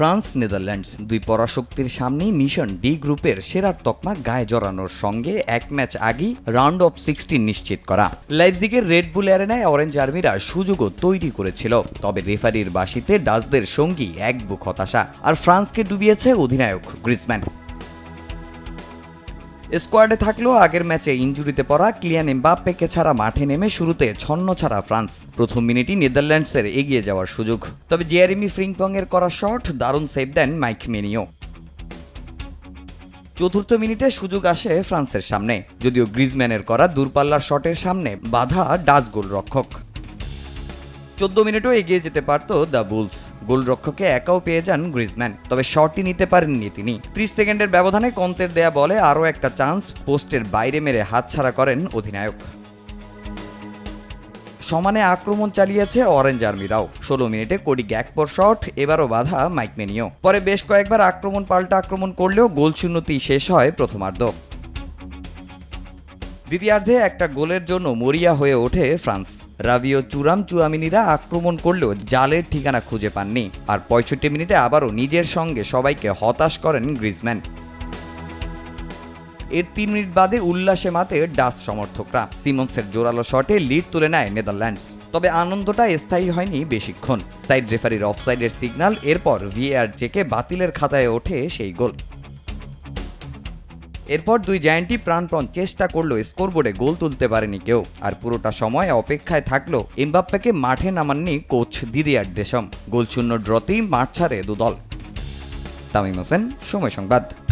France, Netherlands দুই পরাশক্তির সামনেই mission D গ্রুপের সেরার তকমা গায়ে জড়ানোর সঙ্গে এক ম্যাচ আগেই রাউন্ড অফ সিক্সটিন নিশ্চিত করা। লাইপজিগের রেড বুল অ্যারেনায় অরেঞ্জ আর্মিরা সুযোগও তৈরি করেছিল, তবে রেফারির বাসিতে ডাচদের সঙ্গী এক বুক হতাশা। আর ফ্রান্সকে ডুবিয়েছে অধিনায়ক গ্রিজম্যান স্কোয়াডে থাকলেও আগের ম্যাচে ইঞ্জুরিতে পড়া ক্লিয়ান এমবাপ্পেকে ছাড়া মাঠে নেমে শুরুতে ছন্ন ছাড়া ফ্রান্স। প্রথম মিনিটই নেদারল্যান্ডসের এগিয়ে যাওয়ার সুযোগ। তবে জেয়ারেমি ফ্রিংপং এর করা শট, দারুণ সেভ দেন মাইক মেনিও। চতুর্থ মিনিটে সুযোগ আসে ফ্রান্সের সামনে। যদিও গ্রিজম্যানের করা দূরপাল্লার শটের সামনে বাধা ডাচ গোলরক্ষক। চোদ্দ মিনিটও এগিয়ে যেতে পারত দ্য বুলস। গোলরক্ষকে একাও পেয়ে যান গ্রিজম্যান তবে শটটি নিতে পারেননি তিনি। ত্রিশ সেকেন্ডের ব্যবধানে কন্তের দেয়া বলে আরও একটা চান্স পোস্টের বাইরে মেরে হাতছাড়া করেন অধিনায়ক। সমানে আক্রমণ চালিয়েছে অরেঞ্জ আর্মিরাও ষোলো মিনিটে কোডি গ্যাকপর শট, এবারও বাধা মাইক মেনিও। পরে বেশ কয়েকবার আক্রমণ, পাল্টা আক্রমণ করলেও গোল শূন্যতেই শেষ হয় প্রথমার্ধ। দ্বিতীয়ার্ধে একটা গোলের জন্য মরিয়া হয়ে ওঠে ফ্রান্স। রাবিও চুরাম চুয়ামিনিরা আক্রমণ করলেও জালের ঠিকানা খুঁজে পাননি। আর পঁয়ষট্টি মিনিটে আবারও নিজের সঙ্গে সবাইকে হতাশ করেন গ্রিজম্যান এর তিন মিনিট বাদে উল্লাসে মাতে ডাচ সমর্থকরা। সিমন্সের জোরালো শটে লিড তুলে নেয় নেদারল্যান্ডস। তবে আনন্দটা স্থায়ী হয়নি বেশিক্ষণ। সাইড রেফারির অফসাইডের সিগন্যাল এরপর ভিএআর চেকে বাতিলের খাতায় ওঠে সেই গোল। এরপর দুই জায়ান্টই প্রাণপণ চেষ্টা করল স্কোরবোর্ডে গোল তুলতে পারেনি কেউ। আর পুরোটা সময় অপেক্ষায় থাকল এমবাপ্পেকে মাঠে নামাননি কোচ দিদিয়ার দেশম। গোলশূন্য ড্রতেই মাঠ ছাড়ে দুদল। তামিম হোসেন, সময় সংবাদ।